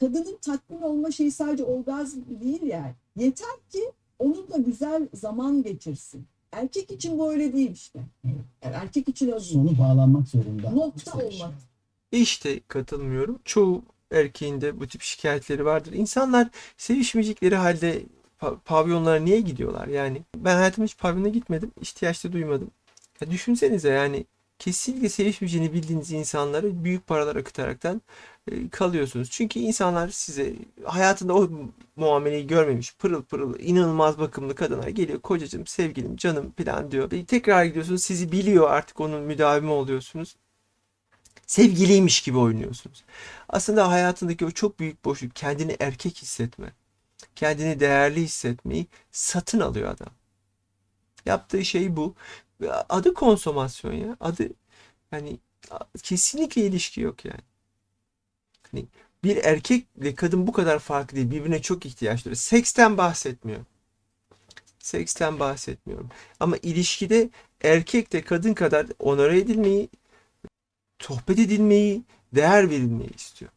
kadının tatmin olma şeyi sadece orgazm değil yani. Yeter ki onunla güzel zaman geçirsin. Erkek için bu öyle değil işte. Yani erkek için öyle. Sonu bağlanmak zorunda. Nokta olmak. İşte katılmıyorum. Çoğu erkeğin de bu tip şikayetleri vardır. İnsanlar sevişmeyecekleri halde pa- pavyonlara niye gidiyorlar? Yani ben hayatımda hiç pavyona gitmedim. ihtiyaç da duymadım. Ya düşünsenize yani kesinlikle sevişmeyeceğini bildiğiniz insanlara büyük paralar akıtaraktan e, kalıyorsunuz. Çünkü insanlar size hayatında o muameleyi görmemiş pırıl pırıl inanılmaz bakımlı kadınlar geliyor kocacığım sevgilim canım falan diyor. Ve tekrar gidiyorsunuz sizi biliyor artık onun müdavimi oluyorsunuz sevgiliymiş gibi oynuyorsunuz. Aslında hayatındaki o çok büyük boşluk, kendini erkek hissetme, kendini değerli hissetmeyi satın alıyor adam. Yaptığı şey bu. Adı konsomasyon ya. Adı yani kesinlikle ilişki yok yani. Hani bir erkekle kadın bu kadar farklı değil. Birbirine çok ihtiyaçları. Seksten bahsetmiyorum. Seksten bahsetmiyorum. Ama ilişkide erkek de kadın kadar onore edilmeyi, sohbet edilmeyi, değer verilmeyi istiyor.